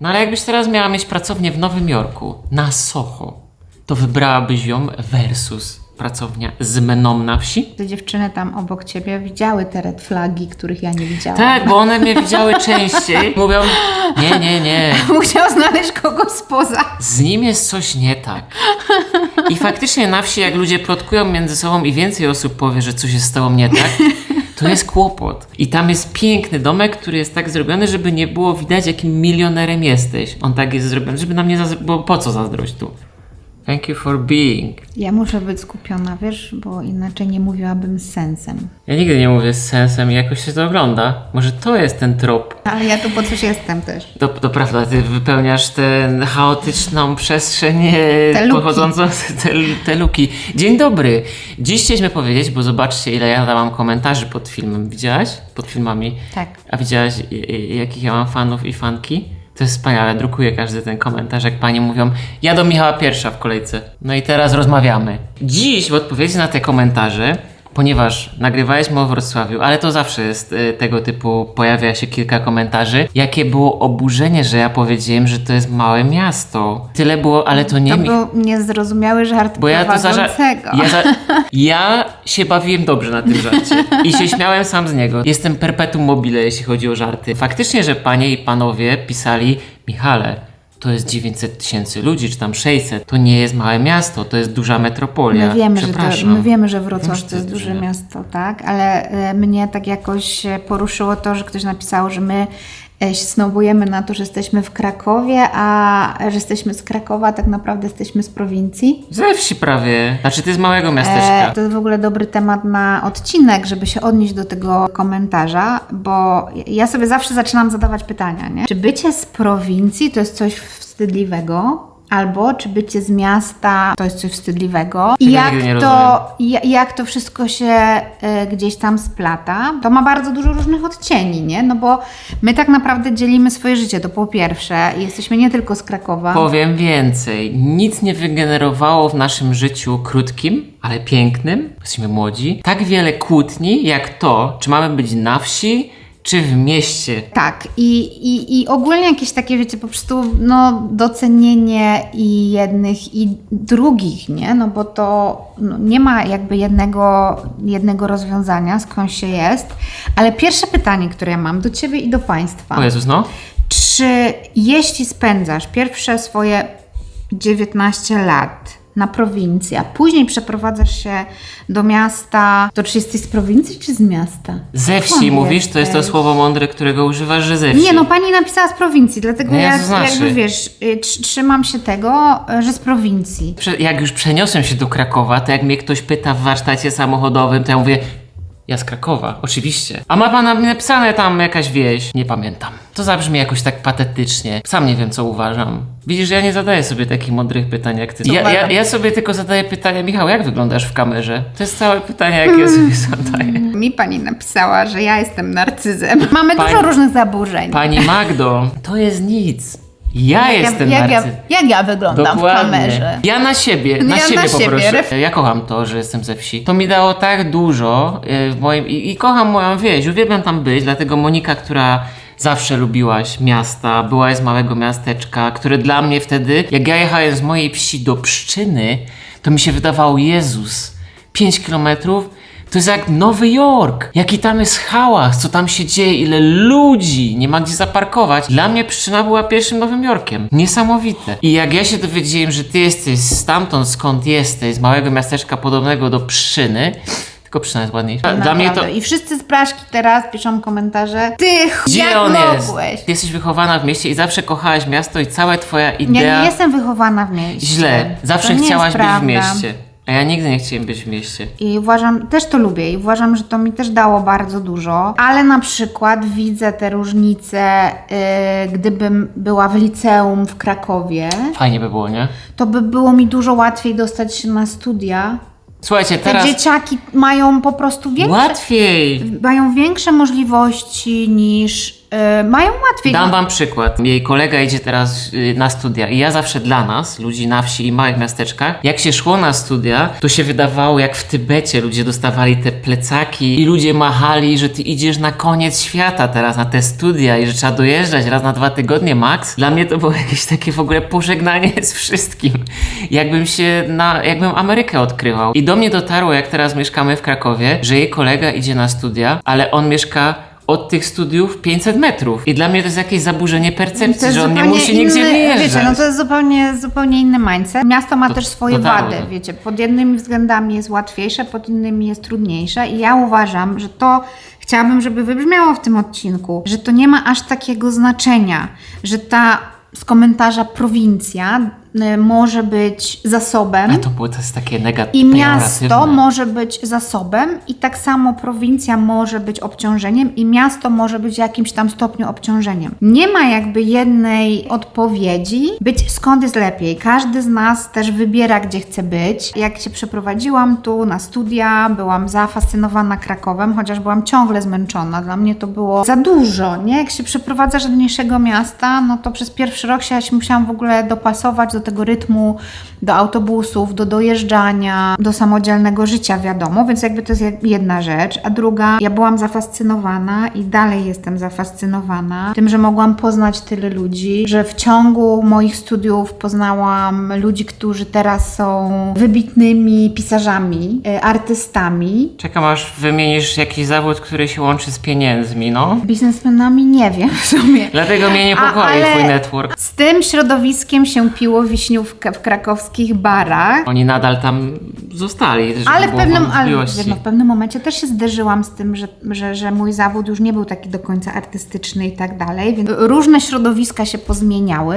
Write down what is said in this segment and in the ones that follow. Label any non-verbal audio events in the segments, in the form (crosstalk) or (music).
No ale jakbyś teraz miała mieć pracownię w Nowym Jorku, na Soho, to wybrałabyś ją versus pracownia z mną na wsi? Te dziewczyny tam obok ciebie widziały te red flagi, których ja nie widziałam. Tak, bo one mnie (laughs) widziały częściej. Mówią, nie, nie, nie, (laughs) Musiał znaleźć kogo spoza. z nim jest coś nie tak. I faktycznie na wsi, jak ludzie plotkują między sobą i więcej osób powie, że coś jest z tobą nie tak, (laughs) to jest kłopot. I tam jest piękny domek, który jest tak zrobiony, żeby nie było widać, jakim milionerem jesteś. On tak jest zrobiony, żeby nam nie zazdrościć, bo po co zazdrość tu? Thank you for being. Ja muszę być skupiona, wiesz, bo inaczej nie mówiłabym z sensem. Ja nigdy nie mówię z sensem i jakoś się to ogląda. Może to jest ten trop. Ale ja tu po coś jestem też. To, to prawda, ty wypełniasz tę chaotyczną przestrzeń e, Te luki. pochodzącą z te, te luki. Dzień dobry. Dziś chcieliśmy powiedzieć, bo zobaczcie ile ja dałam komentarzy pod filmem. Widziałaś? Pod filmami. Tak. A widziałaś i- i- jakich ja mam fanów i fanki? To jest wspaniale, drukuję każdy ten komentarz, jak panie mówią, ja do Michała pierwsza w kolejce. No i teraz rozmawiamy. Dziś w odpowiedzi na te komentarze, ponieważ nagrywaliśmy o Wrocławiu, ale to zawsze jest y, tego typu, pojawia się kilka komentarzy, jakie było oburzenie, że ja powiedziałem, że to jest małe miasto. Tyle było, ale to nie To mi... był niezrozumiały żart Bo ja to za, prowadzącego. ja, za, (laughs) ja się bawiłem dobrze na tym żarcie i się śmiałem sam z niego. Jestem perpetuum mobile, jeśli chodzi o żarty. Faktycznie, że panie i panowie pisali, Michale, to jest 900 tysięcy ludzi, czy tam 600. To nie jest małe miasto, to jest duża metropolia. My wiemy, że to, my wiemy, że Wrocław Wiem, to jest że- duże że- miasto, tak? Ale e, mnie tak jakoś e, poruszyło to, że ktoś napisał, że my się snobujemy na to, że jesteśmy w Krakowie, a że jesteśmy z Krakowa, tak naprawdę jesteśmy z prowincji. Ze wsi prawie. Znaczy, ty z małego miasteczka. E, to jest w ogóle dobry temat na odcinek, żeby się odnieść do tego komentarza, bo ja sobie zawsze zaczynam zadawać pytania, nie? Czy bycie z prowincji to jest coś wstydliwego? Albo czy bycie z miasta to jest coś wstydliwego? I jak to, ja- jak to wszystko się e, gdzieś tam splata? To ma bardzo dużo różnych odcieni, nie? No bo my tak naprawdę dzielimy swoje życie. To po pierwsze, jesteśmy nie tylko z Krakowa. Powiem więcej. Nic nie wygenerowało w naszym życiu krótkim, ale pięknym, jesteśmy młodzi, tak wiele kłótni jak to, czy mamy być na wsi, czy w mieście. Tak, i, i, i ogólnie jakieś takie, wiecie, po prostu no, docenienie i jednych, i drugich, nie? No bo to no, nie ma jakby jednego, jednego rozwiązania, skąd się jest. Ale pierwsze pytanie, które ja mam do Ciebie i do Państwa. O Jezus, no. Czy jeśli spędzasz pierwsze swoje 19 lat na prowincji, a później przeprowadzasz się do miasta, to czy jesteś z prowincji, czy z miasta? Ze wsi Skąd mówisz, to jest to jesteś? słowo mądre, którego używasz, że ze wsi. Nie, no pani napisała z prowincji, dlatego No ja ja to znaczy. jakby wiesz, y, tr- trzymam się tego, y, że z prowincji. Prze- Jak już przeniosłem się do Krakowa, to jak mnie ktoś pyta w warsztacie samochodowym, to ja mówię, ja z Krakowa, oczywiście. A ma pan napisane tam jakaś wieś? Nie pamiętam. To zabrzmi jakoś tak patetycznie. Sam nie wiem, co uważam. Widzisz, ja nie zadaję sobie takich mądrych pytań jak ty. Ja, ja, uważam? ja sobie tylko zadaję pytania, Michał, jak wyglądasz w kamerze? To jest całe pytanie, jakie ja sobie zadaję. Mi pani napisała, że ja jestem narcyzem. Mamy Pani- dużo różnych zaburzeń. Pani Magdo, to jest nic. Ja jak, jestem ja, jak, ja, jak ja wyglądam w kamerze? Ja na siebie, na Ja siebie na siebie, poproszę. ref- Ja kocham to, że jestem ze wsi. To mi dało tak dużo e, w moim i, i kocham moją wieś. Uwielbiam tam być, dlatego Monika, która zawsze lubiłaś miasta, byłaś z małego miasteczka, które dla mnie wtedy, jak ja jechałem z mojej wsi do Pszczyny, to mi się wydawało, Jezus, 5 kilometrów to jest jak Nowy Jork. Jaki tam jest hałas, co tam się dzieje, ile ludzi, nie ma gdzie zaparkować. Dla mnie Pszczyna była pierwszym Nowym Jorkiem. Niesamowite. I jak ja się dowiedziałem, że ty jesteś stamtąd, skąd jesteś, z małego miasteczka podobnego do Pszczyny, tylko Pszczyna jest ładniejsza. Dla mnie to... Naprawdę. I wszyscy z Praszki teraz piszą komentarze. Ty, Gdzie jak on mogłeś? jest? Ty jesteś wychowana w mieście i zawsze kochałaś miasto i cała twoja Ja idea... nie jestem wychowana w mieście. Źle. Zawsze To nie chciałaś jest być w prawda. mieście. A ja nigdy nie chciałem być w mieście. I uważam, też to lubię i uważam, że to mi też dało bardzo dużo, ale na przykład widzę te różnice, yy, gdybym była w liceum w Krakowie, Fajnie by było, nie? to by było mi dużo łatwiej dostać się na studia. Słuchajcie, Te teraz... dzieciaki mają po prostu większe, Łatwiej! mają większe możliwości niż mają łatwiej. Dam wam przykład. Jej kolega idzie teraz y, na studia i ja zawsze dla nas, ludzi na wsi i małych miasteczkach, jak się szło na studia, to się wydawało jak w Tybecie ludzie dostawali te plecaki i ludzie machali, że ty idziesz na koniec świata teraz na te studia i że trzeba dojeżdżać raz na dwa tygodnie max. Dla mnie to było (laughs) jakieś takie w ogóle pożegnanie (laughs) z wszystkim. Jakbym się na, jakbym Amerykę odkrywał. I do mnie dotarło, jak teraz mieszkamy w Krakowie, że jej kolega idzie na studia, ale on mieszka od tych studiów 500 metrów. I dla mnie to jest jakieś zaburzenie percepcji, że on nie musi nigdzie inny- wyjeżdżać. Wiecie, no to jest zupełnie, zupełnie inny mindset. Miasto ma To- też swoje wady, wiecie. Pod jednymi względami jest łatwiejsze, pod innymi jest trudniejsze i ja uważam, że to chciałabym, żeby wybrzmiało w tym odcinku, że to nie ma aż takiego znaczenia, że ta z komentarza prowincja może być zasobem. A to było to jest takie negatywne. I miasto może być zasobem, i tak samo prowincja może być obciążeniem, i miasto może być w jakimś tam stopniu obciążeniem. Nie ma jakby jednej odpowiedzi, być skąd jest lepiej. Każdy z nas też wybiera, gdzie chce być. Jak się przeprowadziłam tu na studia, byłam zafascynowana Krakowem, chociaż byłam ciągle zmęczona. Dla mnie to było za dużo, nie? Jak się przeprowadzasz do mniejszego miasta, no to przez pierwszy rok się, ja się musiałam w ogóle dopasować do tego rytmu, do autobusów, do dojeżdżania, do samodzielnego życia, wiadomo, więc jakby to jest jed- jedna rzecz. A druga, ja byłam zafascynowana i dalej jestem zafascynowana tym, że mogłam poznać tyle ludzi, że w ciągu moich studiów poznałam ludzi, którzy teraz są wybitnymi pisarzami, e, artystami. Czekam aż wymienisz jakiś zawód, który się łączy z pieniędzmi, no. Biznesmenami nie wiem w sumie. Dlatego mnie A, niepokoi ale- twój network. Z tym środowiskiem się piło wiśniówkę w krakowskich barach. Oni nadal tam zostali, żeby Ale w, było pewnym, ale wątpliwości. no, w pewnym momencie też się zderzyłam z tym, że, że, że mój zawód już nie był taki do końca artystyczny i tak dalej. Więc różne środowiska się pozmieniały,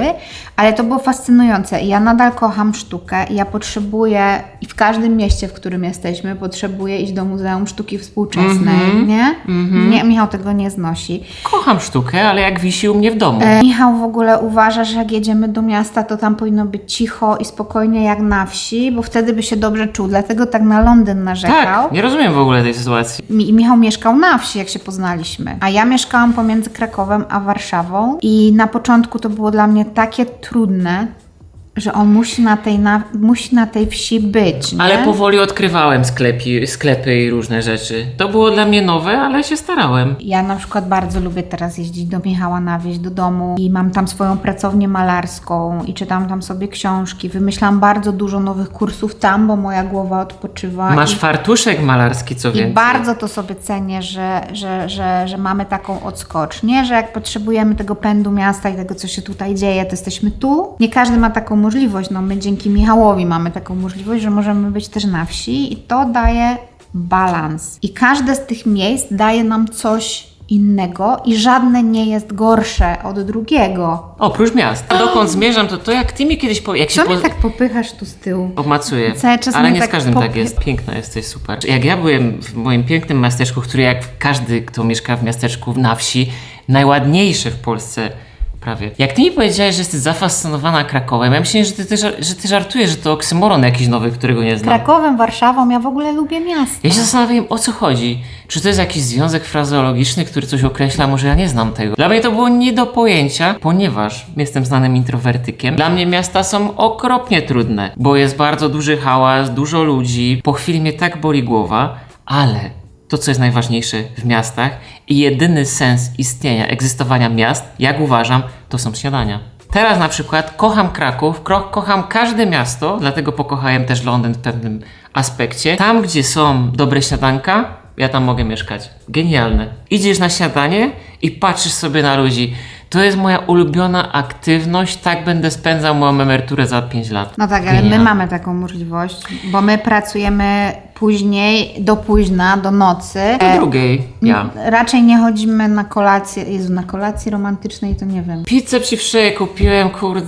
ale to było fascynujące. Ja nadal kocham sztukę i ja potrzebuję, i w każdym mieście, w którym jesteśmy, potrzebuję iść do Muzeum Sztuki Współczesnej, Mhm. nie? nie? Michał tego nie znosi. Kocham sztukę, ale jak wisi u mnie w domu. E, Michał w ogóle uważa, że jak jedziemy do miasta, to tam powinno być cicho i spokojnie jak na wsi, bo wtedy by się dobrze czuł. Dlatego tak na Londyn narzekał. tak, nie rozumiem w ogóle tej sytuacji. Mi- Michał mieszkał na wsi, jak się poznaliśmy, a ja mieszkałam pomiędzy Krakowem a Warszawą i na początku to było dla mnie takie trudne, że on musi na tej, na, musi na tej wsi być, nie? Ale powoli odkrywałem sklepi, sklepy i różne rzeczy. To było dla mnie nowe, ale się starałem. Ja na przykład bardzo lubię teraz jeździć do Michała na wieś, do domu i mam tam swoją pracownię malarską i czytam tam sobie książki. Wymyślam bardzo dużo nowych kursów tam, bo moja głowa odpoczywa. Masz i, fartuszek malarski, co I więcej. bardzo to sobie cenię, że, że, że, że mamy taką odskocznię, że jak potrzebujemy tego pędu miasta i tego, co się tutaj dzieje, to jesteśmy tu. Nie każdy ma taką możliwość. No my dzięki Michałowi mamy taką możliwość, że możemy być też na wsi i to daje balans. I każde z tych miejsc daje nam coś innego i żadne nie jest gorsze od drugiego. Oprócz miast. Dokąd zmierzam, to to jak ty mi kiedyś powie, jak się po... tak popychasz tu z tyłu? obmacuję. Cały czas Ale mnie nie tak z każdym pop- tak jest. Piękna jesteś, super. Jak ja byłem w moim pięknym miasteczku, który jak każdy, kto mieszka w miasteczku na wsi, najładniejsze w Polsce prawie. Jak ty mi powiedziałeś, że jesteś zafascynowana Krakowem, ja myślałem, że ty, ty, że ty żartujesz, że to oksymoron jakiś nowy, którego nie znam. Krakowem, Warszawą, ja w ogóle lubię miasto. Ja się zastanawiam, o co chodzi. Czy to jest jakiś związek frazeologiczny, który coś określa? Może ja nie znam tego. Dla mnie to było nie do pojęcia, ponieważ jestem znanym introwertykiem. Dla mnie miasta są okropnie trudne, bo jest bardzo duży hałas, dużo ludzi. Po chwili mnie tak boli głowa, ale to, co jest najważniejsze w miastach i jedyny sens istnienia, egzystowania miast, jak uważam, to są śniadania. Teraz na przykład kocham Kraków, kocham każde miasto, dlatego pokochałem też Londyn w pewnym aspekcie. Tam, gdzie są dobre śniadanka, ja tam mogę mieszkać. Genialne. Idziesz na śniadanie i patrzysz sobie na ludzi. To jest moja ulubiona aktywność, tak będę spędzał moją emeryturę za 5 lat. No tak, ale my mamy taką możliwość, bo my pracujemy później, do późna, do nocy. Do drugiej, ja. Raczej nie chodzimy na kolację, Jezu, na kolacji romantycznej to nie wiem. Pizzę przy wszyje kupiłem, kurde.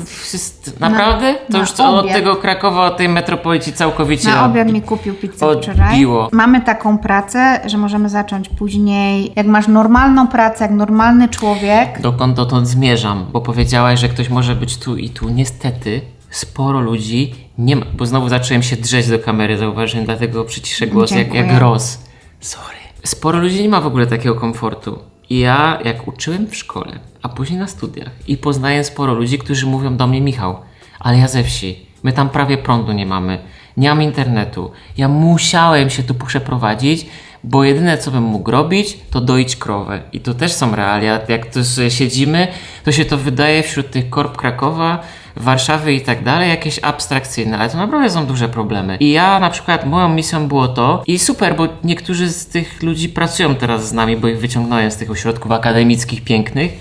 Naprawdę? to na już to od obiad. tego Krakowa, od tej metropolici całkowicie Na obiad mi kupił pizzę odbiło. wczoraj. Mamy taką pracę, że możemy zacząć później. Jak masz normalną pracę, jak normalny człowiek, Dokąd dotąd zmierzam, bo powiedziałaś, że ktoś może być tu i tu. Niestety, sporo ludzi nie ma, bo znowu zacząłem się drzeć do kamery, zauważyłem, dlatego przyciszę głos jak, Dziękuję. jak Ross. Sorry. Sporo ludzi nie ma w ogóle takiego komfortu. I ja, jak uczyłem w szkole, a później na studiach, i poznaję sporo ludzi, którzy mówią do mnie, Michał, ale ja ze wsi, my tam prawie prądu nie mamy, nie mam internetu. Ja musiałem się tu przeprowadzić, bo jedyne co bym mógł robić, to doić krowę. I to też są realia. Jak sobie siedzimy, to się to wydaje wśród tych korp Krakowa, Warszawy i tak dalej, jakieś abstrakcyjne, ale to naprawdę są duże problemy. I ja na przykład, moją misją było to, i super, bo niektórzy z tych ludzi pracują teraz z nami, bo ich wyciągnąłem z tych ośrodków akademickich pięknych,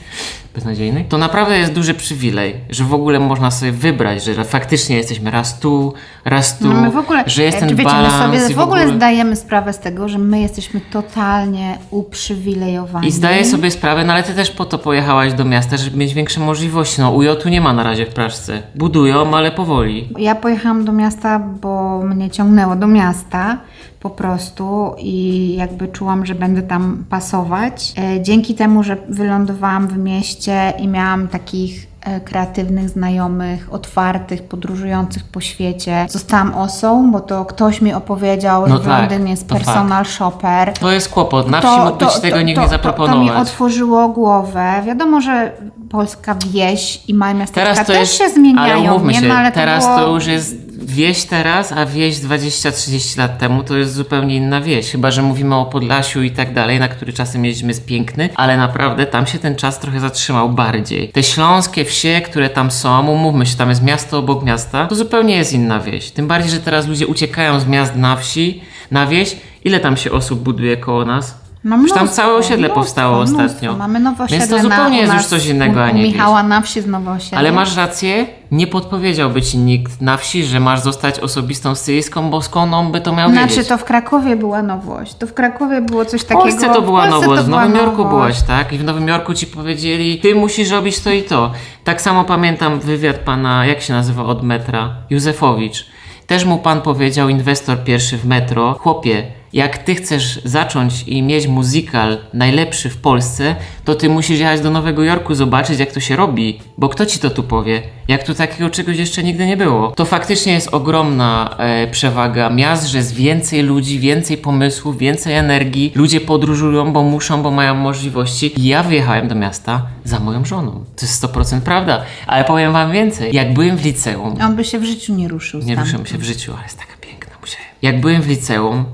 beznadziejnych, to naprawdę jest duży przywilej, że w ogóle można sobie wybrać, że faktycznie jesteśmy raz tu, raz tu, No my w ogóle, że jest ten wiecie, balans my sobie i w ogóle zdajemy sprawę z tego, że my jesteśmy totalnie uprzywilejowani. I zdaję sobie sprawę, no ale ty też po to pojechałaś do miasta, żeby mieć większe możliwości. No UJ-u nie ma na razie w Praszce. Budują, ale powoli. Ja pojechałam do miasta, bo mnie ciągnęło do miasta po prostu i jakby czułam, że będę tam pasować. E, Dzięki temu, że wylądowałam w mieście i miałam takich e, kreatywnych znajomych, otwartych, podróżujących po świecie. Zostałam osą, bo to ktoś mi opowiedział, No że w tak, Londynie jest to personal shopper. To jest kłopot. Na wsi mógłbyś tego nikt nie To, zaproponować. to mi otworzyło głowę. Wiadomo, że polska wieś i małe miasteczka Teraz to też jest, się zmieniają. ale umówmy nie? się, No, ale teraz to, to, było... już jest wieś teraz, a wieś 20-30 lat temu to jest zupełnie inna wieś. Chyba, że mówimy o Podlasiu i tak dalej, na który czasem jeździmy jest piękny, ale naprawdę tam się ten czas trochę zatrzymał bardziej. Te śląskie wsie, które tam są, umówmy się, tam jest miasto obok miasta, to zupełnie jest inna wieś. Tym bardziej, że teraz ludzie uciekają z miast na wsi, na wieś. Ile tam się osób buduje koło nas? No Już tam mnóstwo, całe osiedle mnóstwo, powstało mnóstwo. ostatnio. Mamy nowe osiedle Więc to zupełnie jest już coś innego, a nie wieś. Michała na wsi z nowe osiedle. Ale masz rację, nie podpowiedziałby ci nikt na wsi, że masz zostać osobistą styliską, bo skąd on by to miał Znaczy wiedzieć? to w Krakowie była nowość. To w Krakowie było coś w takiego. Polsce to była w Polsce nowość, to w Nowym Jorku nowość. byłaś, tak? I w Nowym Jorku ci powiedzieli, ty musisz robić to i to. Tak samo pamiętam wywiad pana, jak się nazywa od metra, Józefowicz. Też mu pan powiedział, inwestor pierwszy w metro, chłopie, jak ty chcesz zacząć i mieć muzykal najlepszy w Polsce, to ty musisz jechać do Nowego Jorku, zobaczyć jak to się robi, bo kto ci to tu powie? Jak tu takiego czegoś jeszcze nigdy nie było. To faktycznie jest ogromna e, przewaga miast, że jest więcej ludzi, więcej pomysłów, więcej energii. Ludzie podróżują, bo muszą, bo mają możliwości. I ja wyjechałem do miasta za moją żoną. To jest 100% prawda. Ale powiem wam więcej. Jak byłem w liceum, On by się w życiu nie ruszył. nie tam. ruszyłem się w życiu, ale jest taka piękna, musiałem. Jak byłem w liceum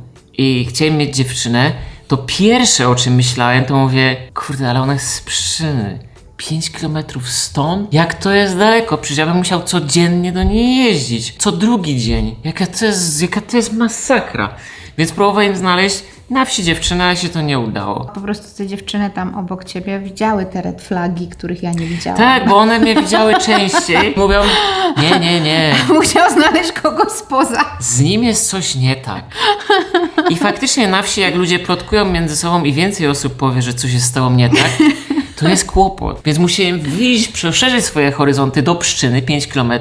i chciałem mieć dziewczynę, to pierwsze o czym myślałem, to mówię, kurde, ale ona jest z Pszczyny. 5 kilometrów stąd? Jak to jest daleko? Przecież ja bym musiał codziennie do niej jeździć. Co drugi dzień. Jaka to jest, jaka to jest masakra. Więc próbowałem znaleźć na wsi dziewczynę, ale się to nie udało. Po prostu te dziewczyny tam obok ciebie widziały te red flagi, których ja nie widziałam. Tak, bo one mnie (laughs) widziały częściej. Mówią, nie, nie, nie. (laughs) Musiał znaleźć kogoś spoza. Z nim jest coś nie tak. I faktycznie na wsi, jak ludzie plotkują między sobą i więcej osób powie, że coś jest z tobą nie tak, (laughs) to jest kłopot. Więc musiałem wyjść, przeszerzyć swoje horyzonty do Pszczyny, 5 km.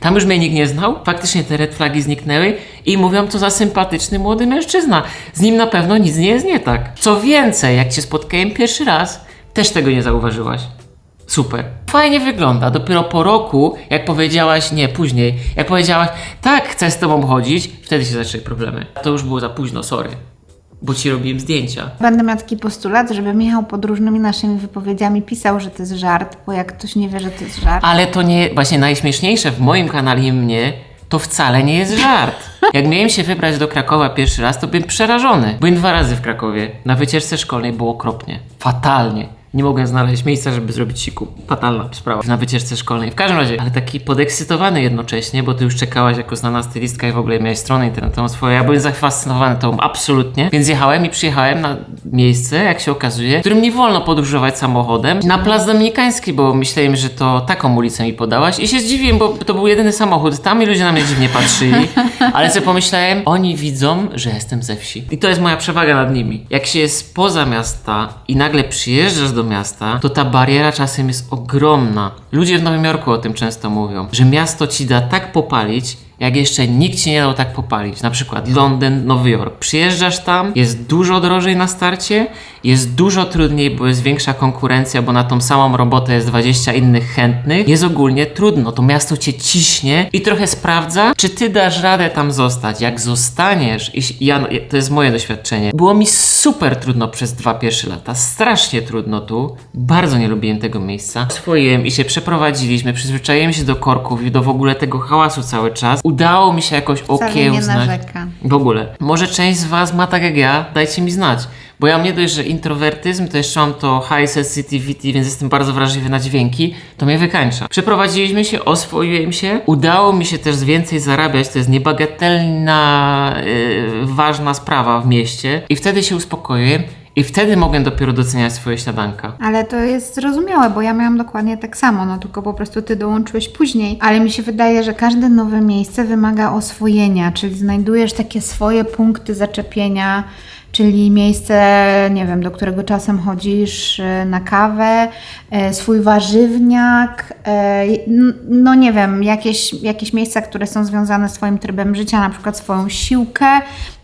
Tam już mnie nikt nie znał. Faktycznie te red flagi zniknęły i mówią, to za sympatyczny młody mężczyzna. Z nim na pewno nic nie jest nie tak. Co więcej, jak cię spotkałem pierwszy raz, też tego nie zauważyłaś. Super. Fajnie wygląda. Dopiero po roku, jak powiedziałaś, nie, później, jak powiedziałaś, tak, chcę z tobą chodzić, wtedy się zaczęły problemy. To już było za późno, sorry. Bo ci robiłem zdjęcia. Będę miał taki postulat, żeby Michał pod różnymi naszymi wypowiedziami pisał, że to jest żart, bo jak ktoś nie wie, że to jest żart. Ale to nie, właśnie najśmieszniejsze w moim kanale i mnie, to wcale nie jest żart. Jak miałem się wybrać do Krakowa pierwszy raz, to byłem przerażony. Byłem dwa razy w Krakowie. Na wycieczce szkolnej było okropnie. Fatalnie. Nie mogłem znaleźć miejsca, żeby zrobić siku. Fatalna sprawa. Na wycieczce szkolnej. W każdym razie, ale taki podekscytowany jednocześnie, bo ty już czekałaś jako znana stylistka i w ogóle miałeś stronę internetową swoją. Ja byłem zafascynowany tą absolutnie. Więc jechałem i przyjechałem na miejsce, jak się okazuje, w którym nie wolno podróżować samochodem. Na Plac Dominikański, bo myślałem, że to taką ulicę mi podałaś i się zdziwiłem, bo to był jedyny samochód tam i ludzie na mnie dziwnie patrzyli. (laughs) Ale sobie pomyślałem, oni widzą, że jestem ze wsi. I to jest moja przewaga nad nimi. Jak się jest poza miasta i nagle przyjeżdżasz do miasta, to ta bariera czasem jest ogromna. Ludzie w Nowym Jorku o tym często mówią, że miasto ci da tak popalić, jak jeszcze nikt ci nie dał tak popalić. Na przykład Londyn, Nowy Jork. Przyjeżdżasz tam, jest dużo drożej na starcie Jest dużo trudniej, bo jest większa konkurencja, bo na tą samą robotę jest 20 innych chętnych. Jest ogólnie trudno, to miasto cię ciśnie i trochę sprawdza, czy ty dasz radę tam zostać. Jak zostaniesz, i ja, to jest moje doświadczenie, było mi super trudno przez dwa pierwsze lata, strasznie trudno tu, bardzo nie lubiłem tego miejsca. Swojem i się przeprowadziliśmy, przyzwyczaiłem się do korków i do w ogóle tego hałasu cały czas. Udało mi się jakoś Wcale nie okiełznać. narzeka. W ogóle. Może część z Was ma tak jak ja, dajcie mi znać. Bo ja mnie dość, że introwertyzm, to jeszcze mam to high sensitivity, więc jestem bardzo wrażliwy na dźwięki, to mnie wykańcza. Przeprowadziliśmy się, oswoiłem się, udało mi się też więcej zarabiać, to jest niebagatelna, yy, ważna sprawa w mieście i wtedy się uspokoiłem i wtedy mogłem dopiero doceniać swoje śniadanka. Ale to jest zrozumiałe, bo ja miałam dokładnie tak samo, no tylko po prostu ty dołączyłeś później. Ale mi się wydaje, że każde nowe miejsce wymaga oswojenia, czyli znajdujesz takie swoje punkty zaczepienia, czyli miejsce, nie wiem, do którego czasem chodzisz e, na kawę, e, swój warzywniak, e, no nie wiem, jakieś, jakieś miejsca, które są związane z Twoim trybem życia, na przykład swoją siłkę,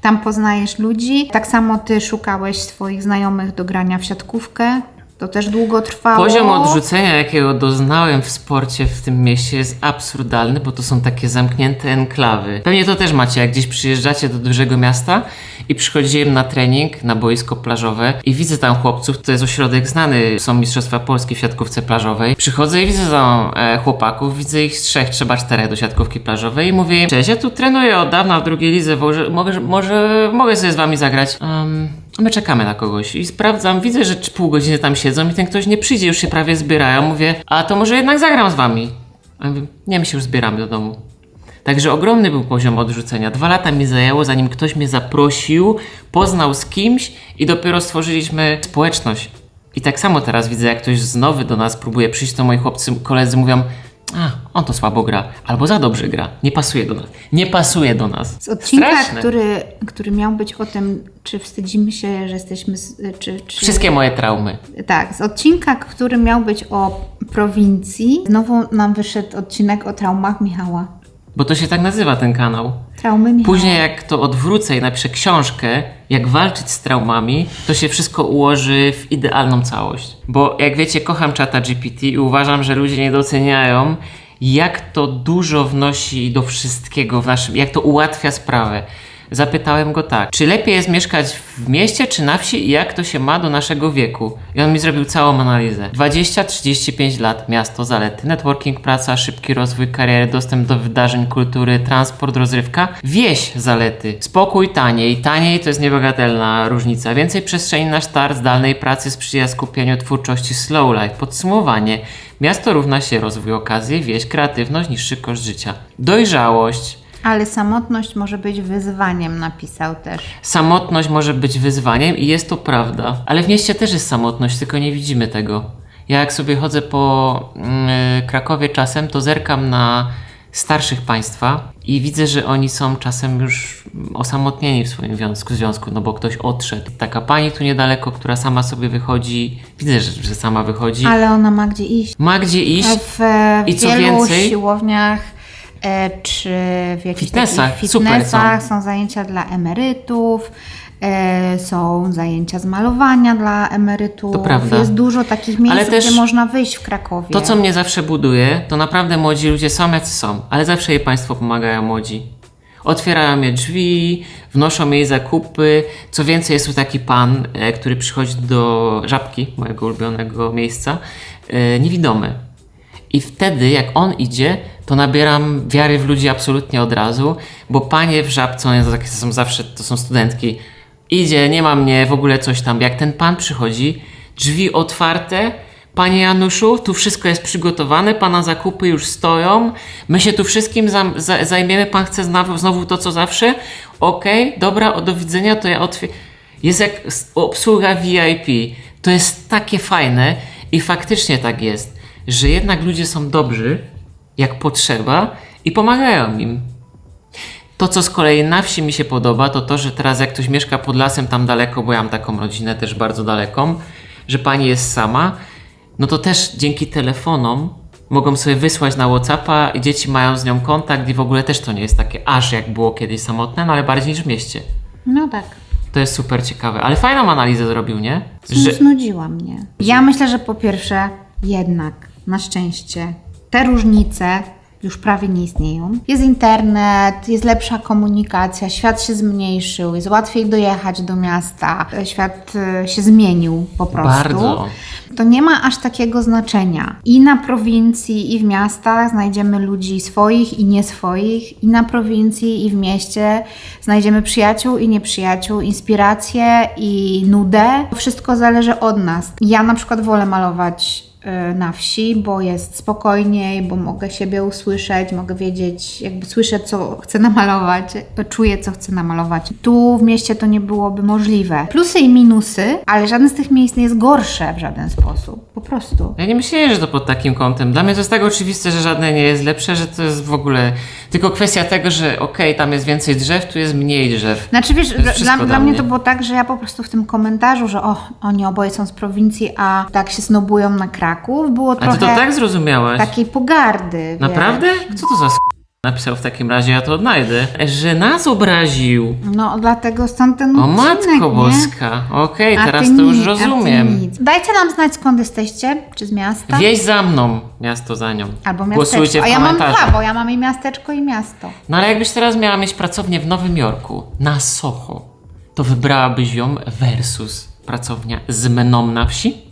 tam poznajesz ludzi. Tak samo Ty szukałeś swoich znajomych do grania w siatkówkę. To też długo trwało. Poziom odrzucenia, jakiego doznałem w sporcie w tym mieście jest absurdalny, bo to są takie zamknięte enklawy. Pewnie to też macie, jak gdzieś przyjeżdżacie do dużego miasta i przychodziłem na trening na boisko plażowe i widzę tam chłopców, to jest ośrodek znany, są Mistrzostwa Polski w siatkówce plażowej. Przychodzę i widzę tam e, chłopaków, widzę ich z trzech, trzeba czterech do siatkówki plażowej i mówię im, cześć, ja tu trenuję od dawna w drugiej lidze, może, może, może mogę sobie z wami zagrać. Um, My czekamy na kogoś i sprawdzam, widzę, że pół godziny tam siedzą i ten ktoś nie przyjdzie, już się prawie zbierają. Mówię, a to może jednak zagram z wami. A ja mówię, nie, my się już zbieramy do domu. Także ogromny był poziom odrzucenia. Dwa lata mi zajęło, zanim ktoś mnie zaprosił, poznał z kimś i dopiero stworzyliśmy społeczność. I tak samo teraz widzę, jak ktoś z nowy do nas próbuje przyjść, to moi chłopcy, koledzy mówią, a, on to słabo gra, albo za dobrze gra, nie pasuje do nas. Nie pasuje do nas. Z odcinka, Straszne. który, który miał być o tym, czy wstydzimy się, że jesteśmy. Czy, czy... Wszystkie moje traumy. Tak, z odcinka, który miał być o prowincji, znowu nam wyszedł odcinek o traumach Michała. Bo to się tak nazywa ten kanał. Traumy Michała. Później jak to odwrócę i napiszę książkę, jak walczyć z traumami, to się wszystko ułoży w idealną całość. Bo jak wiecie, kocham czata GPT i uważam, że ludzie nie doceniają, jak to dużo wnosi do wszystkiego w naszym, jak to ułatwia sprawę. Zapytałem go tak, czy lepiej jest mieszkać w mieście czy na wsi i jak to się ma do naszego wieku? I on mi zrobił całą analizę. 20-35 lat, miasto, zalety, networking, praca, szybki rozwój kariery, dostęp do wydarzeń, kultury, transport, rozrywka. Wieś, zalety, spokój, taniej. Taniej to jest niebagatelna różnica. Więcej przestrzeni na start, zdalnej pracy sprzyja skupieniu twórczości slow life. Podsumowanie. Miasto równa się rozwój okazji, wieś, kreatywność, niższy koszt życia. Dojrzałość, Ale samotność może być wyzwaniem, napisał też. Samotność może być wyzwaniem i jest to prawda, ale w mieście też jest samotność, tylko nie widzimy tego. Ja jak sobie chodzę po mm, Krakowie czasem, to zerkam na starszych państwa i widzę, że oni są czasem już osamotnieni w swoim związku, związku no bo ktoś odszedł. Taka pani tu niedaleko, która sama sobie wychodzi, widzę, że, że sama wychodzi, Ale ona ma gdzie iść. ma gdzie iść, W, w I co wielu więcej? siłowniach e, czy w jakichś Fitnessach, fitnessach są. zajęcia dla emerytów, e, są zajęcia z malowania dla emerytów. To prawda. Jest dużo takich miejsc, gdzie można wyjść w Krakowie. To, co mnie zawsze buduje, to naprawdę młodzi ludzie są jacy są, ale zawsze jej Państwo pomagają młodzi. Otwierają je drzwi, wnoszą jej zakupy. Co więcej, jest tu taki pan, e, który przychodzi do żabki, mojego ulubionego miejsca, e, niewidomy. I wtedy, jak on idzie, to nabieram wiary w ludzi absolutnie od razu, bo panie w żabce, one to takie są zawsze, to są studentki, idzie, nie ma mnie, w ogóle coś tam. Jak ten pan przychodzi, drzwi otwarte, Panie Januszu, tu wszystko jest przygotowane, pana zakupy już stoją, my się tu wszystkim zam- za- zajmiemy, pan chce znowu, znowu to co zawsze? Okej, dobra, o do widzenia, to ja otwieram. Jest jak obsługa VIP. To jest takie fajne i faktycznie tak jest, że jednak ludzie są dobrzy, jak potrzeba i pomagają im. To, co z kolei na wsi mi się podoba, to to, że teraz jak ktoś mieszka pod lasem tam daleko, bo ja mam taką rodzinę też bardzo daleką, że pani jest sama, no to też dzięki telefonom mogą sobie wysłać na Whatsappa i dzieci mają z nią kontakt i w ogóle też to nie jest takie aż jak było kiedyś samotne, no ale bardziej niż w mieście. No tak. To jest super ciekawe, ale fajną analizę zrobił, nie? Że... Znudziła mnie. Ja myślę, że po pierwsze, jednak, na szczęście, te różnice już prawie nie istnieją. Jest internet, jest lepsza komunikacja, świat się zmniejszył, jest łatwiej dojechać do miasta, świat e, się zmienił po prostu. Bardzo. To nie ma aż takiego znaczenia. I na prowincji, i w miastach znajdziemy ludzi swoich i nieswoich, i na prowincji, i w mieście znajdziemy przyjaciół i nieprzyjaciół, inspirację i nudę. Wszystko zależy od nas. Ja na przykład wolę malować na wsi, bo jest spokojniej, bo mogę siebie usłyszeć, mogę wiedzieć, jakby słyszę, co chcę namalować, czuję, co chcę namalować. Tu w mieście to nie byłoby możliwe. Plusy i minusy, ale żadne z tych miejsc nie jest gorsze w żaden sposób. Po prostu. Ja nie myślałem, że to pod takim kątem. Dla mnie to jest tak oczywiste, że żadne nie jest lepsze, że to jest w ogóle tylko kwestia tego, że okej, tam jest więcej drzew, tu jest mniej drzew. Znaczy wiesz, dla, dla, dla mnie to było tak, że ja po prostu w tym komentarzu, że o, oni oboje są z prowincji, a tak się snobują na Kraków, było A ty trochę to tak zrozumiałaś? takiej pogardy. Naprawdę? Wiesz. Co to za s- napisał w takim razie? Ja to odnajdę. Że nas obraził. No dlatego stąd ten O odcinek, matko nie? boska. Okej, A teraz ty to już nic, a ty rozumiem. nic. Dajcie nam znać skąd jesteście, czy z miasta, Wieś za mną, miasto za nią. albo Głosujcie miasteczko. w A ja mam komentarzach. dwa, bo ja mam i miasteczko i miasto. No ale jakbyś teraz miała mieć pracownię w Nowym Jorku, na Soho, to wybrałabyś ją versus pracownia z mną na wsi?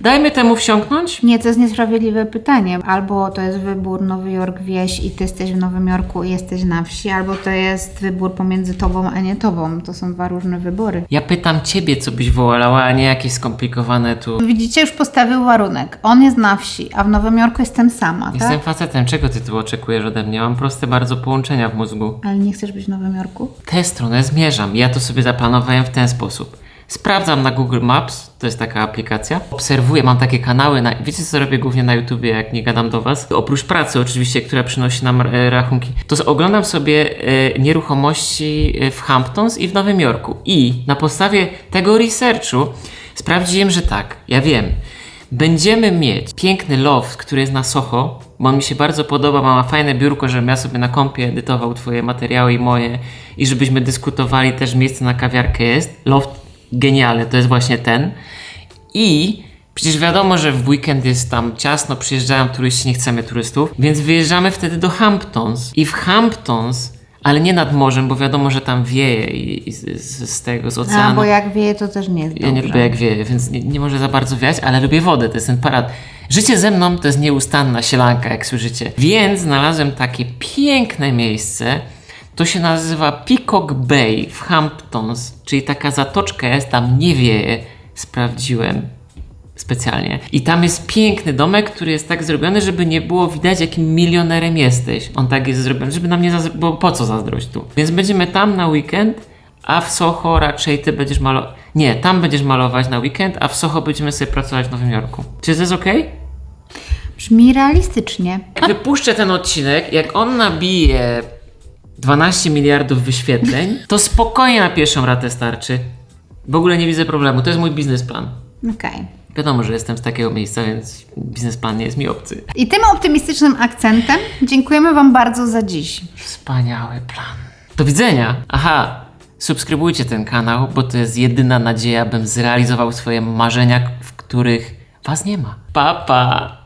Dajmy temu wsiąknąć. Nie, to jest niesprawiedliwe pytanie. Albo to jest wybór Nowy Jork wieś i ty jesteś w Nowym Jorku i jesteś na wsi, albo to jest wybór pomiędzy tobą a nie tobą. To są dwa różne wybory. Ja pytam ciebie, co byś wolała, a nie jakieś skomplikowane tu. Widzicie, już postawił warunek. On jest na wsi, a w Nowym Jorku jestem sama, Jestem tak? facetem, czego ty tu oczekujesz ode mnie? Mam proste bardzo połączenia w mózgu. Ale nie chcesz być w Nowym Jorku? W tę stronę zmierzam. Ja to sobie zaplanowałem w ten sposób. Sprawdzam na Google Maps, to jest taka aplikacja. Obserwuję, mam takie kanały. Na, wiecie, co robię głównie na YouTubie, jak nie gadam do Was? Oprócz pracy, oczywiście, która przynosi nam e, rachunki, to oglądam sobie e, nieruchomości e, w Hamptons i w Nowym Jorku. I na podstawie tego researchu sprawdziłem, że tak, ja wiem. Będziemy mieć piękny loft, który jest na Soho, bo on mi się bardzo podoba, ma fajne biurko, żebym ja sobie na kompie edytował twoje materiały i moje i żebyśmy dyskutowali, też miejsce na kawiarkę jest. Loft genialny, to jest właśnie ten. I przecież wiadomo, że w weekend jest tam ciasno, przyjeżdżają turyści, nie chcemy turystów, więc wyjeżdżamy wtedy do Hamptons. I w Hamptons, ale nie nad morzem, bo wiadomo, że tam wieje i, i z, z, tego, z A, oceanu. bo jak wieje, to też nie jest Ja nie lubię jak wieje, więc nie, nie może za bardzo wiać, ale lubię wodę, to jest ten parad. Życie ze mną to jest nieustanna sielanka, jak słyszycie. Więc znalazłem takie piękne miejsce. To się nazywa Peacock Bay w Hamptons, czyli taka zatoczka jest, tam nie wieje. Sprawdziłem specjalnie. I tam jest piękny domek, który jest tak zrobiony, żeby nie było widać, jakim milionerem jesteś. On tak jest zrobiony, żeby nam nie zazdro... bo po co zazdrość tu? Więc będziemy tam na weekend, a w Soho raczej ty będziesz malować. Nie, tam będziesz malować na weekend, a w Soho będziemy sobie pracować w Nowym Jorku. Czy to jest ok? Brzmi realistycznie. Wypuszczę ten odcinek, jak on nabije 12 miliardów wyświetleń, to spokojnie na pierwszą ratę starczy. W ogóle nie widzę problemu. To jest mój biznesplan. Okej. Wiadomo, że jestem z takiego miejsca, więc biznesplan nie jest mi obcy. I tym optymistycznym akcentem dziękujemy Wam bardzo za dziś. Wspaniały plan. Do widzenia! Aha, subskrybujcie ten kanał, bo to jest jedyna nadzieja, bym zrealizował swoje marzenia, w których Was nie ma. Pa, pa!